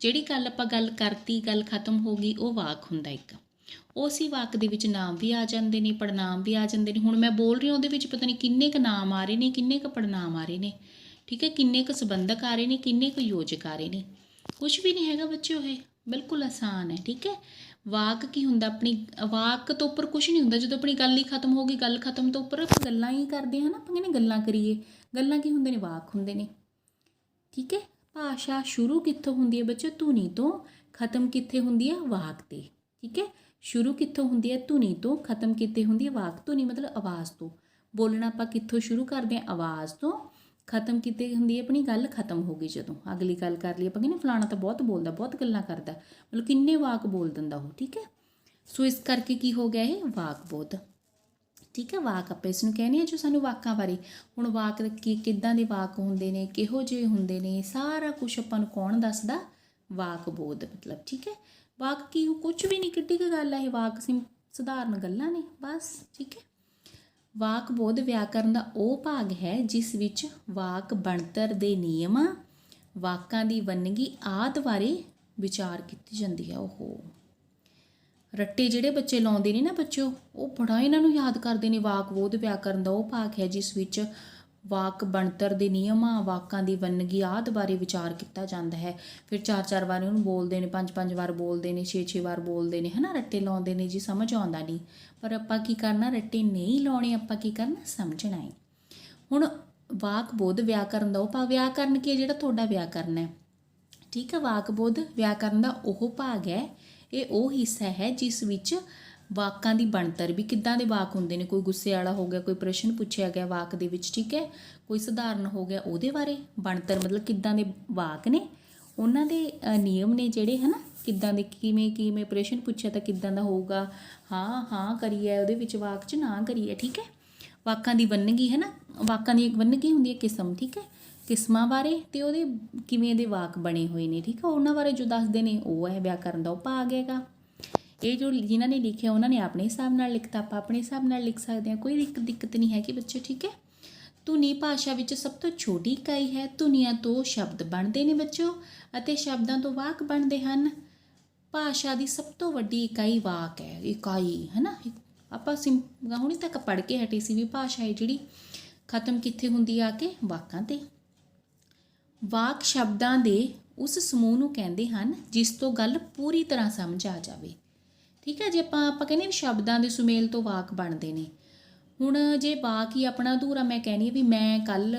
ਜਿਹੜੀ ਗੱਲ ਆਪਾਂ ਗੱਲ ਕਰਤੀ, ਗੱਲ ਖਤਮ ਹੋ ਗਈ, ਉਹ ਵਾਕ ਹੁੰਦਾ ਇੱਕ। ਉਸੇ ਵਾਕ ਦੇ ਵਿੱਚ ਨਾਮ ਵੀ ਆ ਜਾਂਦੇ ਨੇ ਪੜਨਾਮ ਵੀ ਆ ਜਾਂਦੇ ਨੇ। ਹੁਣ ਮੈਂ ਬੋਲ ਰਹੀ ਹਾਂ, ਉਹਦੇ ਵਿੱਚ ਪਤਾ ਨਹੀਂ ਕਿੰਨੇ ਕ ਨਾਮ ਆ ਰਹੇ ਨੇ, ਕਿੰਨੇ ਕ ਪੜਨਾਮ ਆ ਰਹੇ ਨੇ। ਠੀਕ ਹੈ, ਕਿੰਨੇ ਕ ਸੰਬੰਧਕ ਆ ਰਹੇ ਨੇ, ਕਿੰਨੇ ਕ ਯੋਜਕ ਆ ਰਹੇ ਨੇ। ਕੁਝ ਵੀ ਨਹੀਂ ਹੈਗਾ ਬੱਚਿਓ ਇਹ, ਬਿਲਕੁਲ ਆਸਾਨ ਹੈ, ਠੀਕ ਹੈ। ਵਾਕ ਕੀ ਹੁੰਦਾ ਆਪਣੀ, ਵਾਕ ਤੋਂ ਉੱਪਰ ਕੁਝ ਨਹੀਂ ਹੁੰਦਾ, ਜਦੋਂ ਆਪਣੀ ਗੱਲ ਹੀ ਖਤਮ ਹੋ ਗਈ, ਗੱਲ ਖਤਮ ਤੋਂ ਉੱਪਰ ਗੱਲਾਂ ਹੀ ਕਰਦੇ ਹਾਂ ਨਾ, ਆਪਾਂ ਕਹਿੰਦੇ ਗੱਲਾਂ ਕਰੀਏ। ਗੱਲਾਂ ਕੀ ਹੁੰਦੇ ਨੇ? ਵਾਕ ਹੁੰਦੇ ਨੇ। ਠੀਕ ਹੈ ਭਾਸ਼ਾ ਸ਼ੁਰੂ ਕਿੱਥੋਂ ਹੁੰਦੀ ਹੈ ਬੱਚੋ ਧੁਨੀ ਤੋਂ ਖਤਮ ਕਿੱਥੇ ਹੁੰਦੀ ਹੈ? ਵਾਕ ਤੇ। ਠੀਕ ਹੈ? ਸ਼ੁਰੂ ਕਿੱਥੋਂ ਹੁੰਦੀ ਹੈ? ਧੁਨੀ ਤੋਂ ਖਤਮ ਕਿੱਥੇ ਹੁੰਦੀ ਹੈ? ਵਾਕ ਧੁਨੀ ਮਤਲਬ ਆਵਾਜ਼ ਤੋਂ। ਬੋਲਣਾ ਆਪਾਂ ਕਿੱਥੋਂ ਸ਼ੁਰੂ ਕਰਦੇ ਹਾਂ? ਆਵਾਜ਼ ਤੋਂ। ਖਤਮ ਕਿਤੇ ਹੁੰਦੀ ਹੈ? ਆਪਣੀ ਗੱਲ ਖਤਮ ਹੋ ਗਈ ਜਦੋਂ। ਅਗਲੀ ਗੱਲ ਕਰ ਲਈ ਆਪਾਂ ਕਹਿੰਦੇ ਫਲਾਣਾ ਤਾਂ ਬਹੁਤ ਬੋਲਦਾ, ਬਹੁਤ ਗੱਲਾਂ ਕਰਦਾ। ਮਤਲਬ ਕਿੰਨੇ ਵਾਕ ਬੋਲ ਦਿੰਦਾ ਉਹ, ਠੀਕ ਹੈ? ਸੋ ਇਸ ਕਰਕੇ ਕੀ ਹੋ ਗਿਆ ਇਹ? ਵਾਕ ਬੋਧ ਠੀਕ ਹੈ ਵਾਕ ਆਪਾਂ ਇਸ ਨੂੰ ਕਹਿੰਦੇ ਆ ਜੋ ਸਾਨੂੰ ਵਾਕਾਂ ਬਾਰੇ। ਹੁਣ ਵਾਕ ਕੀ ਕਿੱਦਾਂ ਦੇ ਵਾਕ ਹੁੰਦੇ ਨੇ, ਕਿਹੋ ਜਿਹੇ ਹੁੰਦੇ ਨੇ, ਸਾਰਾ ਕੁਝ ਆਪਾਂ ਨੂੰ ਕੌਣ ਦੱਸਦਾ? ਵਾਕ ਬੋਧ, ਮਤਲਬ ਠੀਕ ਹੈ? ਵਾਕ ਕੀ ਕੁਝ ਵੀ ਨਹੀਂ, ਕਿੱਡੀ ਕੁ ਗੱਲ ਹੈ ਇਹ ਵਾਕ ਸਿੰ, ਸਧਾਰਨ ਗੱਲਾਂ ਨੇ, ਬਸ ਠੀਕ ਹੈ? ਵਾਕ ਬੋਧ ਵਿਆਕਰਨ ਦਾ ਉਹ ਭਾਗ ਹੈ ਜਿਸ ਵਿੱਚ ਵਾਕ ਬਣਤਰ ਦੇ ਨਿਯਮਾਂ, ਵਾਕਾਂ ਦੀ ਵੰਨਗੀ ਆਦਿ ਬਾਰੇ ਵਿਚਾਰ ਕੀਤੀ ਜਾਂਦੀ ਹੈ। ਉਹ ਰੱਟੇ ਜਿਹੜੇ ਬੱਚੇ ਲਾਉਂਦੇ ਨੇ ਨਾ ਬੱਚਿਓ, ਉਹ ਬੜਾ ਇਹਨਾਂ ਨੂੰ ਯਾਦ ਕਰਦੇ ਨੇ। ਵਾਕ ਬੋਧ ਵਿਆਕਰਨ ਦਾ, ਉਹ ਭਾਗ ਹੈ ਜਿਸ ਵਿੱਚ ਵਾਕ ਬਣਤਰ ਦੇ ਨਿਯਮਾਂ, ਵਾਕਾਂ ਦੀ ਵੰਨਗੀ ਆਦਿ ਬਾਰੇ ਵਿਚਾਰ ਕੀਤਾ ਜਾਂਦਾ ਹੈ। ਫਿਰ ਚਾਰ ਚਾਰ ਵਾਰ ਉਹਨੂੰ ਬੋਲਦੇ ਨੇ, ਪੰਜ ਪੰਜ ਵਾਰ ਬੋਲਦੇ ਨੇ, ਛੇ ਛੇ ਵਾਰ ਬੋਲਦੇ ਨੇ, ਹਨਾ? ਰੱਟੇ ਲਾਉਂਦੇ ਨੇ ਜੀ, ਸਮਝ ਆਉਂਦਾ ਨਹੀਂ। ਪਰ ਆਪਾਂ ਕੀ ਕਰਨਾ? ਰੱਟੇ ਨਹੀਂ ਲਾਉਣੇ, ਆਪਾਂ ਕੀ ਕਰਨਾ? ਸਮਝਣਾ ਹੈ। ਹੁਣ ਵਾਕ ਬੋਧ ਵਿਆਕਰਨ ਦਾ, ਉਹ ਭਾਗ ਵਿਆਕਰਨ ਕੀ ਹੈ? ਜਿਹੜਾ ਤੁਹਾਡਾ ਵਿਆਕਰਨ ਹੈ। ਠੀਕ ਹੈ, ਵਾਕ ਬੋਧ ਵਿਆਕਰਨ ਦਾ ਉਹ ਭਾਗ ਹੈ ਇਹ ਉਹ ਹਿੱਸਾ ਹੈ ਜਿਸ ਵਿੱਚ ਵਾਕਾਂ ਦੀ ਬਣਤਰ ਵੀ ਕਿੱਦਾਂ ਦੇ ਵਾਕ ਹੁੰਦੇ ਨੇ? ਕੋਈ ਗੁੱਸੇ ਵਾਲਾ ਹੋ ਗਿਆ, ਕੋਈ ਪ੍ਰਸ਼ਨ ਪੁੱਛਿਆ ਗਿਆ ਵਾਕ ਦੇ ਵਿੱਚ, ਠੀਕ ਹੈ? ਕੋਈ ਸਧਾਰਨ ਹੋ ਗਿਆ, ਉਹਦੇ ਬਾਰੇ ਬਣਤਰ ਮਤਲਬ ਕਿੱਦਾਂ ਦੇ ਵਾਕ ਨੇ? ਉਹਨਾਂ ਦੇ ਨਿਯਮ ਨੇ ਜਿਹੜੇ, ਹਨਾ? ਕਿੱਦਾਂ ਦੇ, ਕਿਵੇਂ ਕਿਵੇਂ ਪ੍ਰਸ਼ਨ ਪੁੱਛਿਆ ਤਾਂ ਕਿੱਦਾਂ ਦਾ ਹੋਊਗਾ? ਹਾਂ ਹਾਂ ਕਰੀਏ, ਉਹਦੇ ਵਿੱਚ ਵਾਕ 'ਚ ਨਾ ਕਰੀਏ, ਠੀਕ ਹੈ? ਵਾਕਾਂ ਦੀ ਵੰਨਗੀ ਹੈ ਨਾ ਵਾਕਾਂ ਦੀ ਇੱਕ ਵੰਨਗੀ ਹੁੰਦੀ ਹੈ ਕਿਸਮ, ਠੀਕ ਹੈ? ਕਿਸਮਾਂ ਬਾਰੇ ਤੇ ਉਹਦੇ ਕਿਵੇਂ ਦੇ ਵਾਕ ਬਣੇ ਹੋਏ ਨੇ, ਠੀਕ ਆ? ਉਹਨਾਂ ਬਾਰੇ ਜੋ ਦੱਸਦੇ ਨੇ, ਉਹ ਹੈ ਵਿਆਕਰਨ ਦਾ ਉਹ ਭਾਗ ਹੈਗਾ। ਇਹ ਜੋ ਜਿਨ੍ਹਾਂ ਨੇ ਲਿਖਿਆ, ਉਹਨਾਂ ਨੇ ਆਪਣੇ ਹਿਸਾਬ ਨਾਲ ਲਿਖਤਾ, ਆਪਾਂ ਆਪਣੇ ਹਿਸਾਬ ਨਾਲ ਲਿਖ ਸਕਦੇ ਹਾਂ। ਕੋਈ ਦਿੱਕ- ਦਿੱਕਤ ਨਹੀਂ ਹੈ ਕਿ ਬੱਚੇ, ਠੀਕ ਹੈ? ਧੁਨੀ ਭਾਸ਼ਾ ਵਿੱਚ ਸਭ ਤੋਂ ਛੋਟੀ ਇਕਾਈ ਹੈ, ਧੁਨੀਆਂ ਤੋਂ ਸ਼ਬਦ ਬਣਦੇ ਨੇ ਬੱਚੋ, ਅਤੇ ਸ਼ਬਦਾਂ ਤੋਂ ਵਾਕ ਬਣਦੇ ਹਨ। ਭਾਸ਼ਾ ਦੀ ਸਭ ਤੋਂ ਵੱਡੀ ਇਕਾਈ ਵਾਕ ਹੈ, ਇਕਾਈ ਹੈ ਨਾ ਆਪਾਂ ਸਿੰ, ਹੁਣੀ ਤੱਕ ਪੜ੍ਹ ਕੇ ਹਟੇ ਸੀ ਵੀ ਭਾਸ਼ਾ ਹੈ ਜਿਹੜੀ, ਖਤਮ ਕਿੱਥੇ ਹੁੰਦੀ ਆ ਕੇ ਵਾਕਾਂ ਤੇ। ਵਾਕ ਸ਼ਬਦਾਂ ਦੇ ਉਸ ਸਮੂਹ ਨੂੰ ਕਹਿੰਦੇ ਹਨ, ਜਿਸ ਤੋਂ ਗੱਲ ਪੂਰੀ ਤਰ੍ਹਾਂ ਸਮਝ ਆ ਜਾਵੇ। ਠੀਕ ਹੈ ਜੇ, ਆਪਾਂ ਆਪਾਂ ਕਹਿੰਦੇ ਵੀ ਸ਼ਬਦਾਂ ਦੇ ਸੁਮੇਲ ਤੋਂ ਵਾਕ ਬਣਦੇ ਨੇ। ਹੁਣ ਜੇ ਵਾਕ ਹੀ ਆਪਣਾ ਅਧੂਰਾ ਮੈਂ ਕਹਿੰਦੀ ਵੀ ਮੈਂ ਕੱਲ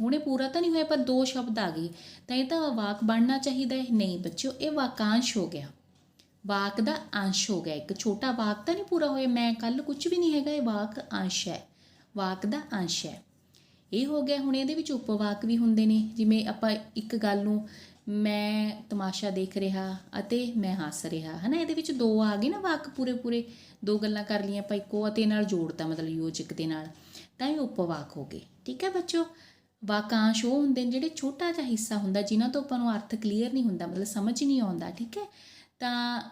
ਹੁਣੇ ਪੂਰਾ ਤਾਂ ਨਹੀਂ ਹੋਇਆ, ਪਰ ਦੋ ਸ਼ਬਦ ਆ ਗਏ। ਤਾਂ ਇਹ ਤਾਂ ਵਾਕ ਬਣਨਾ ਚਾਹੀਦਾ ਹੈ। ਨਹੀਂ ਬੱਚਿਓ, ਇਹ ਵਾਕਾਂਸ਼ ਹੋ ਗਿਆ। ਵਾਕ ਦਾ ਅੰਸ਼ ਹੋ ਗਿਆ। ਇੱਕ ਛੋਟਾ ਵਾਕ ਤਾਂ ਨਹੀਂ ਪੂਰਾ ਹੋਇਆ। ਮੈਂ ਕੱਲ ਕੁਝ ਵੀ ਨਹੀਂ ਹੈਗਾ, ਇਹ ਵਾਕ ਅੰਸ਼ ਹੈ। ਵਾਕ ਦਾ ਅੰਸ਼ ਹੈ। ਇਹ ਹੋ ਗਿਆ, ਹੁਣ ਇਹਦੇ ਵਿੱਚ ਉਪਵਾਕ ਵੀ ਹੁੰਦੇ ਨੇ, ਜਿਵੇਂ ਆਪਾਂ ਇੱਕ ਗੱਲ ਨੂੰ ਮੈਂ ਤਮਾਸ਼ਾ ਦੇਖ ਰਿਹਾ ਅਤੇ ਮੈਂ ਹੱਸ ਰਿਹਾ, ਹਨਾ? ਇਹਦੇ ਵਿੱਚ ਦੋ ਆ ਗਏ ਨਾ ਵਾਕ ਪੂਰੇ ਪੂਰੇ, ਦੋ ਗੱਲਾਂ ਕਰ ਲਈਆਂ ਆਪਾਂ ਇੱਕੋ, ਅਤੇ ਨਾਲ ਜੋੜਤਾ ਮਤਲਬ ਯੋਜਕ ਦੇ ਨਾਲ, ਤਾਂ ਇਹ ਉਪਵਾਕ ਹੋ ਗਏ, ਠੀਕ ਹੈ ਬੱਚੋ? ਵਾਕਾਂਸ਼ ਉਹ ਹੁੰਦੇ ਨੇ ਜਿਹੜੇ ਛੋਟਾ ਜਿਹਾ ਹਿੱਸਾ ਹੁੰਦਾ, ਜਿਨ੍ਹਾਂ ਤੋਂ ਆਪਾਂ ਨੂੰ ਅਰਥ ਕਲੀਅਰ ਨਹੀਂ ਹੁੰਦਾ, ਮਤਲਬ ਸਮਝ ਨਹੀਂ ਆਉਂਦਾ, ਠੀਕ ਹੈ? ਤਾਂ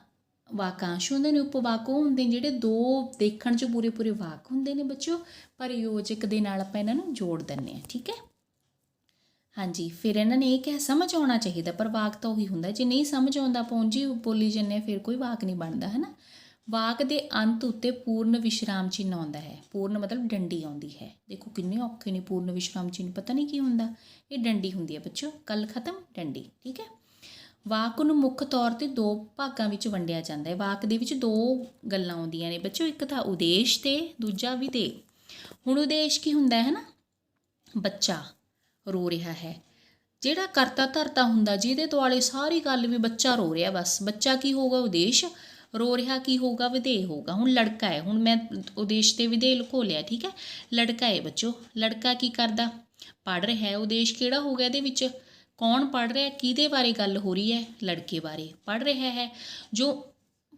ਵਾਕਾਂਸ਼ ਹੁੰਦੇ ਨੇ, ਉਪਵਾਕ ਉਹ ਹੁੰਦੇ ਨੇ ਜਿਹੜੇ ਦੋ ਦੇਖਣ 'ਚ ਪੂਰੇ ਪੂਰੇ ਵਾਕ ਹੁੰਦੇ ਨੇ ਬੱਚਿਓ, ਪਰ ਯੋਜਕ ਦੇ ਨਾਲ ਆਪਾਂ ਇਹਨਾਂ ਨੂੰ ਜੋੜ ਦਿੰਨੇ ਆ ਠੀਕ ਹੈ? ਹਾਂਜੀ, ਫਿਰ ਇਹਨਾਂ ਨੇ ਇਹ ਕਿਹਾ ਸਮਝ ਆਉਣਾ ਚਾਹੀਦਾ, ਪਰ ਵਾਕ ਤਾਂ ਉਹੀ ਹੁੰਦਾ, ਜੇ ਨਹੀਂ ਸਮਝ ਆਉਂਦਾ ਪਹੁੰਚੀ ਬੋਲੀ ਜੰਨੇ ਫਿਰ ਕੋਈ ਵਾਕ ਨਹੀਂ ਬਣਦਾ ਹੈ ਨਾ ਵਾਕ ਦੇ ਅੰਤ ਉੱਤੇ ਪੂਰਨ ਵਿਸ਼ਰਾਮ ਚਿੰਨ ਆਉਂਦਾ ਹੈ, ਪੂਰਨ ਮਤਲਬ ਡੰਡੀ ਆਉਂਦੀ ਹੈ। ਦੇਖੋ ਕਿੰਨੇ ਔਖੇ ਨੇ ਪੂਰਨ ਵਿਸ਼ਰਾਮ ਚਿੰਨ ਪਤਾ ਨਹੀਂ ਕੀ ਹੁੰਦਾ? ਇਹ ਡੰਡੀ ਹੁੰਦੀ ਹੈ ਬੱਚੋ ਕੱਲ ਖਤਮ, ਡੰਡੀ, ਠੀਕ ਹੈ? ਵਾਕ ਨੂੰ ਮੁੱਖ ਤੌਰ ਤੇ ਦੋ ਭਾਗਾਂ ਵਿੱਚ ਵੰਡਿਆ ਜਾਂਦਾ ਹੈ। ਵਾਕ ਦੇ ਵਿੱਚ ਦੋ ਗੱਲਾਂ ਆਉਂਦੀਆਂ ਨੇ ਬੱਚੋ, ਇੱਕ ਤਾਂ ਉਦੇਸ਼ ਤੇ, ਦੂਜਾ ਵਿਧੇ। ਹੁਣ ਉਦੇਸ਼ ਕੀ ਹੁੰਦਾ ਹੈ ਨਾ? ਬੱਚਾ ਰੋ ਰਿਹਾ ਹੈ। ਜਿਹੜਾ ਕਰਤਾ ਧਰਤਾ ਹੁੰਦਾ, ਜਿਹਦੇ ਦੁਆਲੇ ਸਾਰੀ ਗੱਲ ਵੀ ਬੱਚਾ ਰੋ ਰਿਹਾ, ਬਸ। ਬੱਚਾ ਕੀ ਹੋਊਗਾ? ਉਦੇਸ਼। ਰੋ ਰਿਹਾ ਕੀ ਹੋਊਗਾ? ਵਿਧੇਯ ਹੋਊਗਾ। ਹੁਣ ਲੜਕਾ ਹੈ। ਹੁਣ ਮੈਂ ਉਦੇਸ਼ ਤੇ ਵਿਧੇਯ ਲੁਕੋ ਲਿਆ, ਠੀਕ ਹੈ? ਲੜਕਾ ਹੈ ਬੱਚੋ। ਲੜਕਾ ਕੀ ਕਰਦਾ? ਪੜ ਰਿਹਾ ਹੈ। ਉਦੇਸ਼ ਕਿਹੜਾ ਹੋ ਗਿਆ ਇਹਦੇ ਵਿੱਚ? ਕੌਣ ਪੜ ਰਿਹਾ ਕਿਹਦੇ ਬਾਰੇ ਗੱਲ ਹੋ ਰਹੀ ਹੈ, ਲੜਕੇ ਬਾਰੇ ਪੜ ਰਿਹਾ ਹੈ, ਜੋ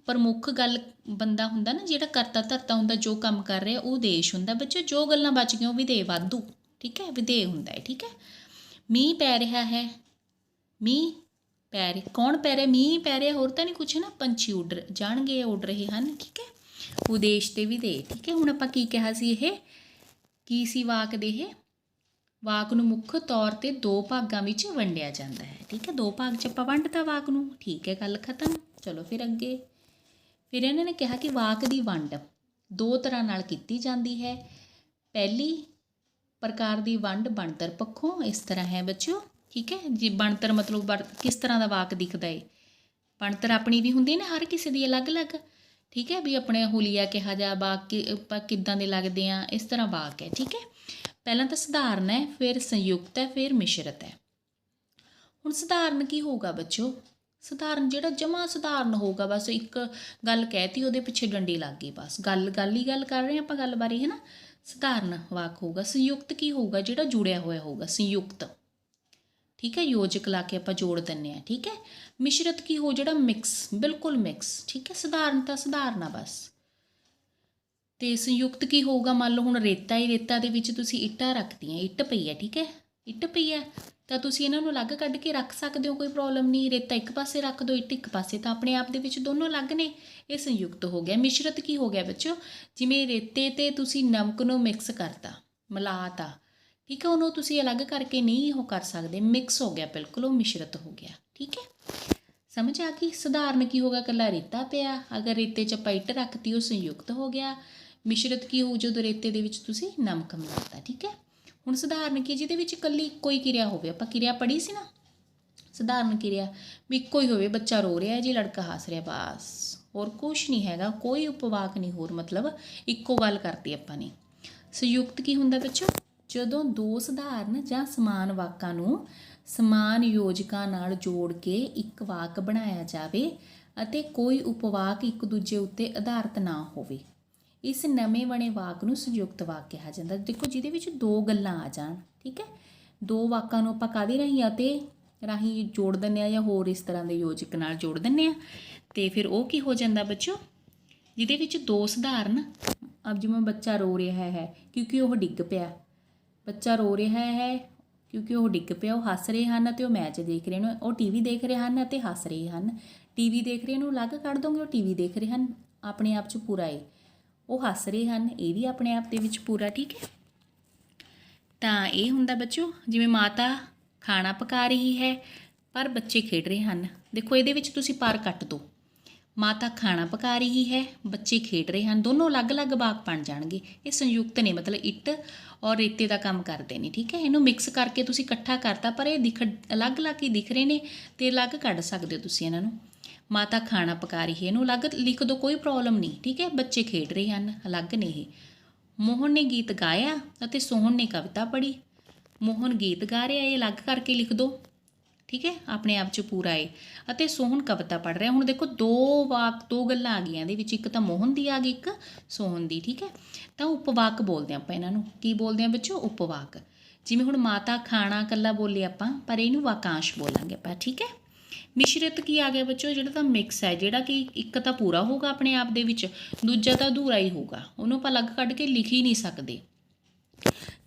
ਪ੍ਰਮੁੱਖ ਗੱਲ ਬੰਦਾ ਹੁੰਦਾ ਨਾ, ਜਿਹੜਾ ਕਰਤਾ ਧਰਤਾ ਹੁੰਦਾ, ਜੋ ਕੰਮ ਕਰ ਰਿਹਾ, ਉਹ ਦੇਸ਼ ਹੁੰਦਾ। ਬੱਚੋ, ਜੋ ਗੱਲਾਂ ਬਚ ਗਈਆਂ, ਉਹ ਵਿਧੇਯ ਵਾਧੂ, ਠੀਕ ਹੈ, ਵਿਧੇਯ ਹੁੰਦਾ ਹੈ, ਠੀਕ ਹੈ। ਮੀਂਹ ਪੈ ਰਿਹਾ ਹੈ, ਮੀਂਹ ਪੈ ਰਿਹਾ ਕੌਣ ਪੈ ਰਿਹਾ? ਮੀਂਹ ਪੈ ਰਿਹਾ, ਹੋਰ ਤਾਂ ਨਹੀਂ ਕੁਛ ਨਾ, ਪੰਛੀ ਉੱਡ ਜਾਣਗੇ, ਉੱਡ ਰਹੇ ਹਨ, ਠੀਕ ਹੈ। ਉਦੇਸ਼ ਤੇ ਵਿਧੇਯ, ਠੀਕ ਹੈ। ਹੁਣ ਆਪਾਂ ਕੀ ਕਿਹਾ ਸੀ ਇਹ? ਕੀ ਸੀ ਵਾਕ ਦੇ ਇਹ? ਵਾਕ ਨੂੰ ਮੁੱਖ ਤੌਰ ਤੇ ਦੋ ਭਾਗਾਂ ਵਿੱਚ ਵੰਡਿਆ ਜਾਂਦਾ ਹੈ। ਠੀਕ ਹੈ, ਦੋ ਭਾਗ ਚ ਆਪਾਂ ਵੰਡਤਾ ਵਾਕ ਨੂੰ। ਠੀਕ ਹੈ, ਗੱਲ ਖਤਮ। ਚਲੋ ਫਿਰ ਅੱਗੇ। ਫਿਰ ਇਹਨਾਂ ਨੇ ਕਿਹਾ ਕਿ ਵਾਕ ਦੀ ਵੰਡ ਦੋ ਤਰ੍ਹਾਂ ਨਾਲ ਕੀਤੀ ਜਾਂਦੀ ਹੈ। ਪਹਿਲੀ ਪ੍ਰਕਾਰ ਦੀ ਵੰਡ ਬਣਤਰ ਪੱਖੋਂ, ਇਸ ਤਰ੍ਹਾਂ ਹੈ ਬੱਚਿਓ। ਠੀਕ ਹੈ, ਜੀ, ਬਣਤਰ ਮਤਲਬ ਬਰ- ਕਿਸ ਤਰ੍ਹਾਂ ਦਾ ਵਾਕ ਦਿਖਦਾ ਏ? ਬਣਤਰ ਆਪਣੀ ਵੀ ਹੁੰਦੀ ਹੈ ਨਾ ਹਰ ਕਿਸੇ ਦੀ ਅਲੱਗ-ਅਲੱਗ। ਠੀਕ ਹੈ, ਵੀ ਆਪਣੇ ਹੁਲੀਆ ਕਿਹਾ ਜਾ, ਵਾਕ ਕਿ ਕਿੱਦਾਂ ਦੇ ਲੱਗਦੇ ਆ, ਇਸ ਤਰ੍ਹਾਂ ਵਾਕ ਹੈ। ਠੀਕ ਹੈ ਪਹਿਲਾਂ ਤਾਂ ਸਧਾਰਨ ਹੈ, ਫਿਰ ਸੰਯੁਕਤ ਹੈ, ਫਿਰ ਮਿਸ਼ਰਤ ਹੈ। ਹੁਣ ਸਧਾਰਨ ਕੀ ਹੋਊਗਾ ਬੱਚਿਓ? ਸਧਾਰਨ ਜਿਹੜਾ ਜਮਾ ਸਧਾਰਨ ਹੋਊਗਾ, ਬਸ ਇੱਕ ਗੱਲ ਕਹਿਤੀ, ਉਹਦੇ ਪਿੱਛੇ ਡੰਡੀ ਲੱਗ ਗਈ ਬਸ। ਗੱਲ ਗੱਲ ਹੀ ਗੱਲ ਕਰ ਰਹੇ ਹਾਂ ਆਪਾਂ ਗੱਲ ਬਾਰੇ ਹੈ ਨਾ ਸਧਾਰਨ ਵਾਕ ਹੋਊਗਾ। ਸੰਯੁਕਤ ਕੀ ਹੋਊਗਾ? ਜਿਹੜਾ ਜੁੜਿਆ ਹੋਇਆ ਹੋਊਗਾ, ਸੰਯੁਕਤ। ਠੀਕ ਹੈ? ਯੋਜਕ ਲਾ ਕੇ ਆਪਾਂ ਜੋੜ ਦਿੰਨੇ ਆ ਠੀਕ ਹੈ? ਮਿਸ਼ਰਤ ਕੀ ਹੋ, ਜਿਹੜਾ ਮਿਕਸ ਬਿਲਕੁਲ ਮਿਕਸ ਠੀਕ ਹੈ? ਸਧਾਰਨ ਤਾਂ ਸਧਾਰਨ ਆ, ਬਸ। ਤੇ ਸੰਯੁਕਤ ਕੀ ਹੋਊਗਾ? ਮੰਨ ਲਓ ਹੁਣ ਰੇਤਾ ਹੀ, ਰੇਤਾ ਦੇ ਵਿੱਚ ਤੁਸੀਂ ਇੱਟਾਂ ਰੱਖਤੀਆਂ, ਇੱਟ ਪਈ ਹੈ, ਠੀਕ ਹੈ? ਇੱਟ ਪਈ ਹੈ, ਤਾਂ ਤੁਸੀਂ ਇਹਨਾਂ ਨੂੰ ਅਲੱਗ ਕੱਢ ਕੇ ਰੱਖ ਸਕਦੇ ਹੋ, ਕੋਈ ਪ੍ਰੋਬਲਮ ਨਹੀਂ। ਰੇਤਾ ਇੱਕ ਪਾਸੇ ਰੱਖ ਦਿਓ ਇੱਟ ਇੱਕ ਪਾਸੇ, ਤਾਂ ਆਪਣੇ ਆਪ ਦੇ ਵਿੱਚ ਦੋਨੋਂ ਅਲੱਗ ਨੇ। ਇਹ ਸੰਯੁਕਤ ਹੋ ਗਿਆ, ਮਿਸ਼ਰਤ ਕੀ ਹੋ ਗਿਆ ਬੱਚੋ ਜਿਵੇਂ ਰੇਤੇ ਤੇ ਤੁਸੀਂ ਨਮਕ ਨੂੰ ਮਿਕਸ ਕਰਤਾ, ਮਿਲਾਤਾ, ਠੀਕ ਹੈ? ਉਹਨੂੰ ਤੁਸੀਂ ਅਲੱਗ ਕਰਕੇ ਨਹੀਂ ਉਹ ਕਰ ਸਕਦੇ ਮਿਕਸ ਹੋ ਗਿਆ ਬਿਲਕੁਲ, ਉਹ ਮਿਸ਼ਰਤ ਹੋ ਗਿਆ, ਠੀਕ ਹੈ? ਸਮਝ ਆ ਗਈ? ਸਧਾਰਨ ਕੀ ਹੋਗਾ ਕੱਲਾ ਰੇਤਾ ਪਿਆ। ਅਗਰ ਰੇਤੇ 'ਚ ਆਪਾਂ ਇੱਟ ਰੱਖਤੀ, ਉਹ ਸੰਯੁਕਤ ਹੋ ਗਿਆ। ਮਿਸ਼ਰਤ ਕੀ ਹੋਊ ਜਦੋਂ ਰੇਤੇ ਦੇ ਵਿੱਚ ਤੁਸੀਂ ਨਮਕ ਮਿਲਾਤਾ, ਠੀਕ ਹੈ? ਹੁਣ ਸਧਾਰਨ ਕੀ, ਜਿਹਦੇ ਵਿੱਚ ਇਕੱਲੀ ਕੋਈ ਕਿਰਿਆ ਹੋਵੇ, ਆਪਾਂ ਕਿਰਿਆ ਪੜ੍ਹੀ ਸੀ ਨਾ? ਸਧਾਰਨ ਕਿਰਿਆ ਵੀ ਇੱਕੋ ਹੀ ਹੋਵੇ, ਬੱਚਾ ਰੋ ਰਿਹਾ ਹੈ ਜੀ, ਲੜਕਾ ਹੱਸ ਰਿਹਾ, ਬਸ। ਹੋਰ ਕੁਝ ਨਹੀਂ ਹੈਗਾ, ਕੋਈ ਉਪਵਾਕ ਨਹੀਂ, ਹੋਰ ਮਤਲਬ ਇੱਕੋ ਗੱਲ ਕਰਤੀ ਆਪਾਂ ਨੇ। ਸੰਯੁਕਤ ਕੀ ਹੁੰਦਾ ਬੱਚੋ? ਜਦੋਂ ਦੋ ਸਧਾਰਨ ਜਾਂ ਸਮਾਨ ਵਾਕਾਂ ਨੂੰ ਸਮਾਨ ਯੋਜਕਾਂ ਨਾਲ ਜੋੜ ਕੇ ਇੱਕ ਵਾਕ ਬਣਾਇਆ ਜਾਵੇ ਅਤੇ ਕੋਈ ਉਪਵਾਕ ਇੱਕ ਦੂਜੇ ਉੱਤੇ ਆਧਾਰਿਤ ਨਾ ਹੋਵੇ। ਇਸ ਨਵੇਂ ਬਣੇ ਵਾਕ ਨੂੰ ਸੰਯੁਕਤ ਵਾਕ ਕਿਹਾ ਜਾਂਦਾ। ਦੇਖੋ, ਜਿਹਦੇ ਵਿੱਚ ਦੋ ਗੱਲਾਂ ਆ ਜਾਣ, ਠੀਕ ਹੈ? ਦੋ ਵਾਕਾਂ ਨੂੰ ਆਪਾਂ ਕਾਹਦੇ ਰਾਹੀਂ ਅਤੇ ਰਾਹੀਂ ਜੋੜ ਦਿੰਨੇ ਆ ਜਾਂ ਹੋਰ ਇਸ ਤਰ੍ਹਾਂ ਦੇ ਯੋਜਕ ਨਾਲ ਜੋੜ ਦਿੰਨੇ ਆ ਤੇ ਫਿਰ ਉਹ ਕੀ ਹੋ ਜਾਂਦਾ ਬੱਚੋ ਜਿਹਦੇ ਵਿੱਚ ਦੋ ਸਧਾਰਨ, ਅਬ ਜਿਵੇਂ ਬੱਚਾ ਰੋ ਰਿਹਾ ਹੈ, ਕਿਉਂਕਿ ਉਹ ਡਿੱਗ ਪਿਆ। ਬੱਚਾ ਰੋ ਰਿਹਾ ਹੈ, ਕਿਉਂਕਿ ਉਹ ਡਿੱਗ ਪਿਆ, ਉਹ ਹੱਸ ਰਹੇ ਹਨ ਅਤੇ ਉਹ ਮੈਚ ਦੇਖ ਰਹੇ ਨੇ ਉਹ ਟੀਵੀ ਦੇਖ ਰਹੇ ਹਨ ਅਤੇ ਹੱਸ ਰਹੇ ਹਨ। ਟੀਵੀ ਦੇਖ ਰਹੇ ਨੂੰ ਅਲੱਗ ਕੱਢ ਦੋਗੇ, ਉਹ ਟੀਵੀ ਦੇਖ ਰਹੇ ਹਨ। ਆਪਣੇ ਆਪ 'ਚ ਪੂਰਾ ਹੈ ਉਹ ਹੱਸ ਰਹੇ ਹਨ। ਇਹ ਵੀ ਆਪਣੇ ਆਪ ਦੇ ਵਿੱਚ ਪੂਰਾ, ਠੀਕ ਹੈ? ਤਾਂ ਇਹ ਹੁੰਦਾ ਬੱਚੋ ਜਿਵੇਂ ਮਾਤਾ ਖਾਣਾ ਪਕਾ ਰਹੀ ਹੈ, ਪਰ ਬੱਚੇ ਖੇਡ ਰਹੇ ਹਨ। ਦੇਖੋ, ਇਹਦੇ ਵਿੱਚ ਤੁਸੀਂ ਪਰ ਕੱਟ ਦਿਓ ਮਾਤਾ ਖਾਣਾ ਪਕਾ ਰਹੀ ਹੈ, ਬੱਚੇ ਖੇਡ ਰਹੇ ਹਨ। ਦੋਨੋਂ ਅਲੱਗ-ਅਲੱਗ ਬਾਗ ਬਣ ਜਾਣਗੇ। ਇਹ ਸੰਯੁਕਤ ਨੇ, ਮਤਲਬ ਇੱਟ ਔਰ ਰੇਤੇ ਦਾ ਕੰਮ ਕਰਦੇ ਨੇ, ਠੀਕ ਹੈ? ਇਹਨੂੰ ਮਿਕਸ ਕਰਕੇ ਤੁਸੀਂ ਇਕੱਠਾ ਕਰਤਾ, ਪਰ ਇਹ ਦਿਖ, ਅਲੱਗ-ਅਲੱਗ ਹੀ ਦਿਖ ਰਹੇ ਨੇ ਤੇ ਅਲੱਗ ਕੱਢ ਸਕਦੇ ਹੋ ਤੁਸੀਂ ਇਹਨਾਂ ਨੂੰ। ਮਾਤਾ ਖਾਣਾ ਪਕਾ ਰਹੀ ਹੈ, ਇਹਨੂੰ ਅਲੱਗ ਲਿਖ ਦਿਓ ਕੋਈ ਪ੍ਰੋਬਲਮ ਨਹੀਂ, ਠੀਕ ਹੈ? ਬੱਚੇ ਖੇਡ ਰਹੇ ਹਨ, ਅਲੱਗ ਨੇ ਇਹ। ਮੋਹਨ ਨੇ ਗੀਤ ਗਾਇਆ ਅਤੇ ਸੋਹਨ ਨੇ ਕਵਿਤਾ ਪੜ੍ਹੀ। ਮੋਹਨ ਗੀਤ ਗਾ ਰਿਹਾ, ਇਹ ਅਲੱਗ ਕਰਕੇ ਲਿਖ ਦਿਓ ਠੀਕ ਹੈ? ਆਪਣੇ ਆਪ 'ਚ ਪੂਰਾ ਏ ਅਤੇ ਸੋਹਨ ਕਵਿਤਾ ਪੜ੍ਹ ਰਿਹਾ। ਹੁਣ ਦੇਖੋ, ਦੋ ਵਾਕ, ਦੋ ਗੱਲਾਂ ਆ ਗਈਆਂ ਇਹਦੇ ਵਿੱਚ, ਇੱਕ ਤਾਂ ਮੋਹਨ ਦੀ ਆ ਗਈ, ਇੱਕ ਸੋਹਣ ਦੀ, ਠੀਕ ਹੈ? ਤਾਂ ਉਪਵਾਕ ਬੋਲਦੇ ਆਪਾਂ ਇਹਨਾਂ ਨੂੰ। ਕੀ ਬੋਲਦੇ ਆ ਬੱਚੋ ਉਪਵਾਕ। ਜਿਵੇਂ ਹੁਣ ਮਾਤਾ ਖਾਣਾ ਕੱਲਾ ਬੋਲੇ ਆਪਾਂ, ਪਰ ਇਹਨੂੰ ਵਾਕਾਂਸ਼ ਬੋਲਾਂਗੇ ਆਪਾਂ, ਠੀਕ ਹੈ? ਮਿਸ਼ਰਤ ਕੀ ਆ ਗਿਆ ਬੱਚੋ? ਜਿਹੜਾ ਤਾਂ ਮਿਕਸ ਹੈ, ਜਿਹੜਾ ਕਿ ਇੱਕ ਤਾਂ ਪੂਰਾ ਹੋਊਗਾ ਆਪਣੇ ਆਪ ਦੇ ਵਿੱਚ, ਦੂਜਾ ਤਾਂ ਅਧੂਰਾ ਹੀ ਹੋਊਗਾ। ਉਹਨੂੰ ਆਪਾਂ ਅਲੱਗ ਕੱਢ ਕੇ ਲਿਖ ਹੀ ਨਹੀਂ ਸਕਦੇ।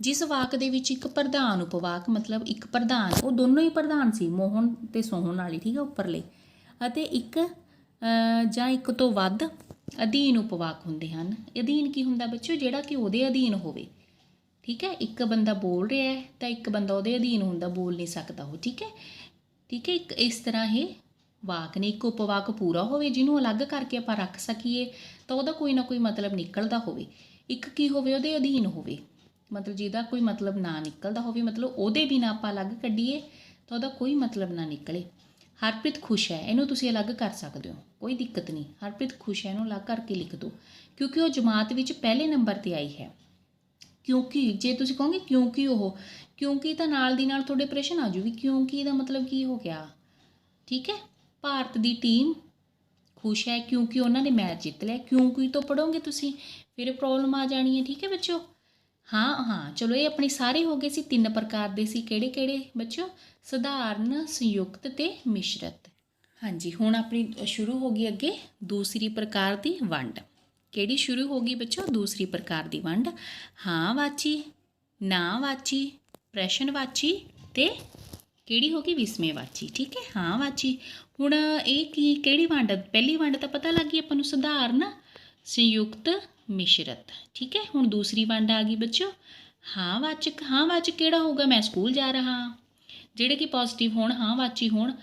ਜਿਸ ਵਾਕ ਦੇ ਵਿੱਚ ਇੱਕ ਪ੍ਰਧਾਨ, ਉਪਵਾਕ ਮਤਲਬ ਇੱਕ ਪ੍ਰਧਾਨ, ਉਹ ਦੋਨੋਂ ਹੀ ਪ੍ਰਧਾਨ ਸੀ, ਮੋਹਨ ਤੇ ਸੋਹਣ ਵਾਲੀ, ਠੀਕ ਹੈ, ਉੱਪਰਲੇ। ਅਤੇ ਇੱਕ ਜਾਂ ਇੱਕ ਤੋਂ ਵੱਧ ਅਧੀਨ ਉਪਵਾਕ ਹੁੰਦੇ ਹਨ। ਅਧੀਨ ਕੀ ਹੁੰਦਾ ਬੱਚੋ? ਜਿਹੜਾ ਕਿ ਉਹਦੇ ਅਧੀਨ ਹੋਵੇ। ਠੀਕ ਹੈ, ਇੱਕ ਬੰਦਾ ਬੋਲ ਰਿਹਾ ਹੈ, ਤਾਂ ਇੱਕ ਬੰਦਾ ਉਹਦੇ ਅਧੀਨ ਹੁੰਦਾ, ਬੋਲ ਨਹੀਂ ਸਕਦਾ ਉਹ, ਠੀਕ ਹੈ? ਠੀਕ ਹੈ, ਇੱਕ ਇਸ ਤਰ੍ਹਾਂ ਇਹ ਵਾਕ ਨੇ, ਇੱਕ ਉਪਵਾਕ ਪੂਰਾ ਹੋਵੇ, ਜਿਹਨੂੰ ਅਲੱਗ ਕਰਕੇ ਆਪਾਂ ਰੱਖ ਸਕੀਏ, ਤਾਂ ਉਹਦਾ ਕੋਈ ਨਾ ਕੋਈ ਮਤਲਬ ਨਿਕਲਦਾ ਹੋਵੇ। ਇੱਕ ਕੀ ਹੋਵੇ, ਉਹਦੇ ਅਧੀਨ ਹੋਵੇ। ਮਤਲਬ ਜਿਹਦਾ ਕੋਈ ਮਤਲਬ ਨਾ ਨਿਕਲਦਾ ਹੋਵੇ, ਮਤਲਬ ਉਹਦੇ ਬਿਨਾਂ ਆਪਾਂ ਅਲੱਗ ਕੱਢੀਏ, ਤਾਂ ਉਹਦਾ ਕੋਈ ਮਤਲਬ ਨਾ ਨਿਕਲੇ। ਹਰਪ੍ਰੀਤ ਖੁਸ਼ ਹੈ, ਇਹਨੂੰ ਤੁਸੀਂ ਅਲੱਗ ਕਰ ਸਕਦੇ ਹੋ, ਕੋਈ ਦਿੱਕਤ ਨਹੀਂ। ਹਰਪ੍ਰੀਤ ਖੁਸ਼ ਹੈ, ਇਹਨੂੰ ਅਲੱਗ ਕਰਕੇ ਲਿਖ ਦਿਓ, ਕਿਉਂਕਿ ਉਹ ਜਮਾਤ ਵਿੱਚ ਪਹਿਲੇ ਨੰਬਰ ਤੇ ਆਈ ਹੈ। ਕਿਉਂਕਿ, ਜੇ ਤੁਸੀਂ ਕਹੋਗੇ ਕਿਉਂਕਿ ਉਹ, ਕਿਉਂਕਿ ਤਾਂ ਨਾਲ ਦੀ ਨਾਲ ਤੁਹਾਡੇ ਪ੍ਰਸ਼ਨ ਆ ਜੂਗੀ ਕਿਉਂਕਿ ਦਾ ਮਤਲਬ ਕੀ ਹੋ ਗਿਆ? ਠੀਕ ਹੈ? ਭਾਰਤ ਦੀ ਟੀਮ ਖੁਸ਼ ਹੈ ਕਿਉਂਕਿ ਉਹਨਾਂ ਨੇ ਮੈਚ ਜਿੱਤ ਲਿਆ। ਕਿਉਂਕਿ ਤੋਂ ਪੜੋਗੇ ਤੁਸੀਂ, ਫਿਰ ਪ੍ਰੋਬਲਮ ਆ ਜਾਣੀ ਹੈ। ਠੀਕ ਹੈ ਬੱਚੋ ਹਾਂ ਹਾਂ। ਚਲੋ, ਇਹ ਆਪਣੀ ਸਾਰੇ ਹੋ ਗਏ ਸੀ। ਤਿੰਨ ਪ੍ਰਕਾਰ ਦੇ ਸੀ। ਕਿਹੜੇ ਕਿਹੜੇ? ਬੱਚੋ ਸਧਾਰਨ, ਸੰਯੁਕਤ ਤੇ ਮਿਸ਼ਰਤ। ਹਾਂਜੀ, ਹੁਣ ਆਪਣੀ ਸ਼ੁਰੂ ਹੋ ਗਈ ਅੱਗੇ। ਦੂਸਰੀ ਪ੍ਰਕਾਰ ਦੀ ਵੰਡ। ਕਿਹੜੀ ਸ਼ੁਰੂ ਹੋ ਗਈ ਬੱਚੋ? ਦੂਸਰੀ ਪ੍ਰਕਾਰ ਦੀ ਵੰਡ। ਹਾਂ ਵਾਚੀ, ਨਾ ਵਾਚੀ, ਪ੍ਰਸ਼ਨ ਵਾਚੀ ਤੇ ਕਿਹੜੀ ਹੋ ਗਈ? ਵਿਸਮੇ ਵਾਚੀ। ਠੀਕ ਹੈ? ਹਾਂ ਵਾਚੀ। ਹੁਣ ਇਹ ਕੀ, ਕਿਹੜੀ ਵੰਡ? ਪਹਿਲੀ ਵੰਡ ਤਾਂ ਪਤਾ ਲੱਗ ਗਈ ਆਪਾਂ ਨੂੰ ਸਧਾਰਨ, ਸੰਯੁਕਤ, ਮਿਸ਼ਰਤ। ਠੀਕ ਹੈ? ਹੁਣ ਦੂਸਰੀ ਵੰਡ ਆ ਗਈ ਬੱਚੋ। ਹਾਂ ਵਾਚਕ ਹਾਂ ਵਾਚਕ ਕਿਹੜਾ ਹੋਊਗਾ? ਮੈਂ ਸਕੂਲ ਜਾ ਰਹਾ ਹਾਂ। ਜਿਹੜੇ ਕਿ ਪੋਜ਼ਿਟਿਵ ਹੋਣ, ਹਾਂ ਵਾਚੀ ਹੋਣ।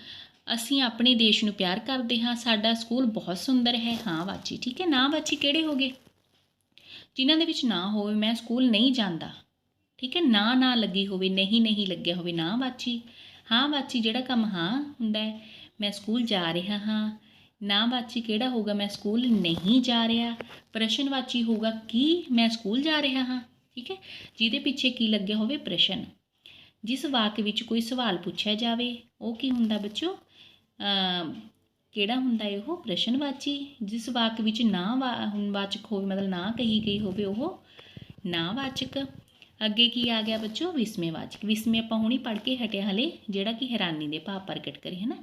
ਅਸੀਂ ਆਪਣੇ ਦੇਸ਼ ਨੂੰ ਪਿਆਰ ਕਰਦੇ ਹਾਂ, ਸਾਡਾ ਸਕੂਲ ਬਹੁਤ ਸੁੰਦਰ ਹੈ। ਹਾਂ ਵਾਚੀ ਠੀਕ ਹੈ? ਨਾ ਵਾਚੀ ਕਿਹੜੇ ਹੋਗੇ ਜਿਨ੍ਹਾਂ ਦੇ ਵਿੱਚ ਨਾ ਹੋਵੇ, ਮੈਂ ਸਕੂਲ ਨਹੀਂ ਜਾਂਦਾ। ਠੀਕ ਹੈ? ਨਾ ਨਾ ਲੱਗੀ ਹੋਵੇ, ਨਹੀਂ ਨਹੀਂ ਲੱਗਿਆ ਹੋਵੇ, ਨਾ ਵਾਚੀ ਹਾਂ ਵਾਚੀ ਜਿਹੜਾ ਕੰਮ ਹਾਂ ਹੁੰਦਾ ਹੈ, ਮੈਂ ਸਕੂਲ ਜਾ ਰਿਹਾ ਹਾਂ। ਨਾ ਵਾਚੀ ਕਿਹੜਾ ਹੋਊਗਾ? ਮੈਂ ਸਕੂਲ ਨਹੀਂ ਜਾ ਰਿਹਾ। ਪ੍ਰਸ਼ਨ ਵਾਚੀ ਹੋਊਗਾ, ਕੀ ਮੈਂ ਸਕੂਲ ਜਾ ਰਿਹਾ ਹਾਂ? ਠੀਕ ਹੈ? ਜਿਹਦੇ ਪਿੱਛੇ ਕੀ ਲੱਗਿਆ ਹੋਵੇ? ਪ੍ਰਸ਼ਨ। ਜਿਸ ਵਾਕ ਵਿੱਚ ਕੋਈ ਸਵਾਲ ਪੁੱਛਿਆ ਜਾਵੇ, ਉਹ ਕੀ ਹੁੰਦਾ ਬੱਚੋ ਕਿਹੜਾ ਹੁੰਦਾ ਹੈ ਉਹ? ਪ੍ਰਸ਼ਨਵਾਚੀ, ਜਿਸ ਵਾਕ ਵਿੱਚ ਨਾ ਵਾ- ਵਾਚਕ ਹੋਵੇ, ਮਤਲਬ ਨਾ ਕਹੀ ਗਈ ਹੋਵੇ ਉਹ ਨਾ ਵਾਚਕ। ਅੱਗੇ ਕੀ ਆ ਗਿਆ ਬੱਚੋ? ਵਿਸਮੇਵਾਚਕ ਵਿਸਮੇ ਆਪਾਂ ਹੁਣੀ ਪੜ੍ਹ ਕੇ ਹਟਿਆ ਹਲੇ, ਜਿਹੜਾ ਕਿ ਹੈਰਾਨੀ ਦੇ ਭਾਵ ਪ੍ਰਗਟ ਕਰੇ ਹੈ ਨਾ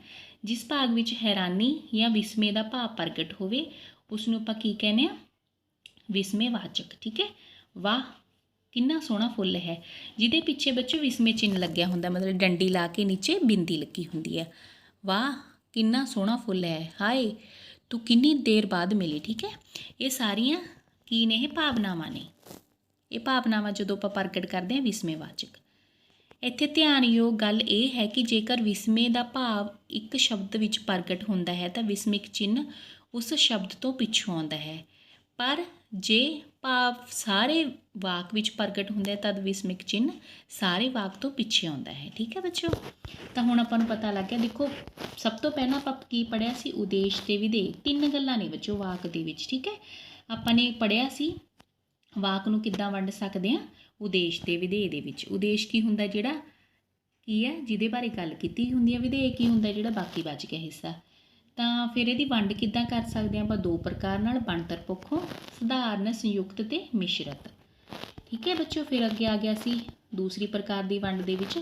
ਜਿਸ ਭਾਗ ਵਿੱਚ ਹੈਰਾਨੀ ਜਾਂ ਵਿਸਮੇ ਦਾ ਭਾਵ ਪ੍ਰਗਟ ਹੋਵੇ ਉਸ ਨੂੰ ਆਪਾਂ ਕੀ ਕਹਿੰਦੇ ਆ? ਵਿਸਮੇਵਾਚਕ ਠੀਕ ਹੈ? ਵਾਹ, ਕਿੰਨਾ ਸੋਹਣਾ ਫੁੱਲ ਹੈ। ਜਿਹਦੇ ਪਿੱਛੇ ਬੱਚੋ ਵਿਸਮੇ ਚਿੰਨ ਲੱਗਿਆ ਹੁੰਦਾ, ਮਤਲਬ ਡੰਡੀ ਲਾ ਕੇ ਨੀਚੇ ਬਿੰਦੀ ਲੱਗੀ ਹੁੰਦੀ ਹੈ। ਵਾਹ, ਕਿੰਨਾ ਸੋਹਣਾ ਫੁੱਲ ਹੈ, ਹਾਏ, ਤੂੰ ਕਿੰਨੀ ਦੇਰ ਬਾਅਦ ਮਿਲੀ, ਠੀਕ ਹੈ? ਇਹ ਸਾਰੀਆਂ ਕੀ ਨੇ, ਇਹ ਭਾਵਨਾਵਾਂ ਨੇ। ਇਹ ਭਾਵਨਾਵਾਂ ਜਦੋਂ ਆਪਾਂ ਪ੍ਰਗਟ ਕਰਦੇ ਹਾਂ ਵਿਸਮੇਵਾਚਕ। ਇੱਥੇ ਧਿਆਨਯੋਗ ਗੱਲ ਇਹ ਹੈ ਕਿ ਜੇਕਰ ਵਿਸਮੇ ਦਾ ਭਾਵ ਇੱਕ ਸ਼ਬਦ ਵਿੱਚ ਪ੍ਰਗਟ ਹੁੰਦਾ ਹੈ, ਤਾਂ ਵਿਸਮਿਕ ਚਿੰਨ੍ਹ ਉਸ ਸ਼ਬਦ ਤੋਂ ਪਿੱਛੋਂ ਆਉਂਦਾ ਹੈ। ਪਰ ਜੇ ਭਾਵ ਸਾਰੇ ਵਾਕ ਵਿੱਚ ਪ੍ਰਗਟ ਹੁੰਦਾ ਹੈ, ਤਦ ਵਿਸਮਿਕ ਚਿੰਨ੍ਹ ਸਾਰੇ ਵਾਕ ਤੋਂ ਪਿੱਛੇ ਆਉਂਦਾ ਹੈ। ਠੀਕ ਹੈ ਬੱਚਿਓ? ਤਾਂ ਹੁਣ ਆਪਾਂ ਨੂੰ ਪਤਾ ਲੱਗ ਗਿਆ ਦੇਖੋ, ਸਭ ਤੋਂ ਪਹਿਲਾਂ ਆਪਾਂ ਕੀ ਪੜਿਆ ਸੀ? ਉਦੇਸ਼ ਤੇ ਵਿਧੇਯ। ਤਿੰਨ ਗੱਲਾਂ ਨੇ ਬੱਚੋ ਵਾਕ ਦੇ ਵਿੱਚ। ਠੀਕ ਹੈ? ਆਪਾਂ ਨੇ ਪੜਿਆ ਸੀ, ਵਾਕ ਨੂੰ ਕਿੱਦਾਂ ਵੰਡ ਸਕਦੇ ਆ ਉਦੇਸ਼ ਤੇ ਵਿਧੇਯ ਦੇ ਵਿੱਚ। ਉਦੇਸ਼ ਕੀ ਹੁੰਦਾ ਜਿਹੜਾ? ਕੀ ਹੈ? ਜਿਹਦੇ ਬਾਰੇ ਗੱਲ ਕੀਤੀ ਹੁੰਦੀ ਹੈ। ਵਿਧੇਯ ਕੀ ਹੁੰਦਾ ਜਿਹੜਾ? ਬਾਕੀ ਬਚ ਗਿਆ ਹਿੱਸਾ। ਤਾਂ ਫਿਰ ਇਹਦੀ ਵੰਡ ਕਿੱਦਾਂ ਕਰ ਸਕਦੇ ਆ ਆਪਾਂ ਦੋ ਪ੍ਰਕਾਰ ਨਾਲ, ਬਣਤਰ ਪੱਖੋਂ ਸਧਾਰਨ, ਸੰਯੁਕਤ ਤੇ ਮਿਸ਼ਰਤ। ਠੀਕ ਹੈ ਬੱਚਿਓ, ਫਿਰ ਅੱਗੇ ਆ ਗਿਆ ਸੀ ਦੂਸਰੀ ਪ੍ਰਕਾਰ ਦੀ ਵੰਡ ਦੇ ਵਿੱਚ।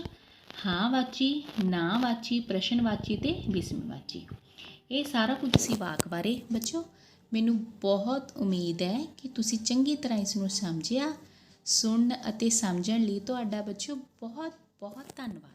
ਹਾਂ ਵਾਚੀ, ਨਾ ਵਾਚੀ, ਪ੍ਰਸ਼ਨ ਵਾਚੀ ਤੇ ਵਿਸਮ ਵਾਚੀ। ਇਹ ਸਾਰਾ ਕੁਝ ਸੀ ਵਾਕ ਬਾਰੇ। ਬੱਚਿਓ, ਮੈਨੂੰ ਬਹੁਤ ਉਮੀਦ ਹੈ ਕਿ ਤੁਸੀਂ ਚੰਗੀ ਤਰ੍ਹਾਂ ਇਸ ਨੂੰ ਸਮਝਿਆ, ਸੁਣਨ ਅਤੇ ਸਮਝਣ ਲਈ ਤੁਹਾਡਾ ਬੱਚਿਓ ਬਹੁਤ ਬਹੁਤ ਧੰਨਵਾਦ।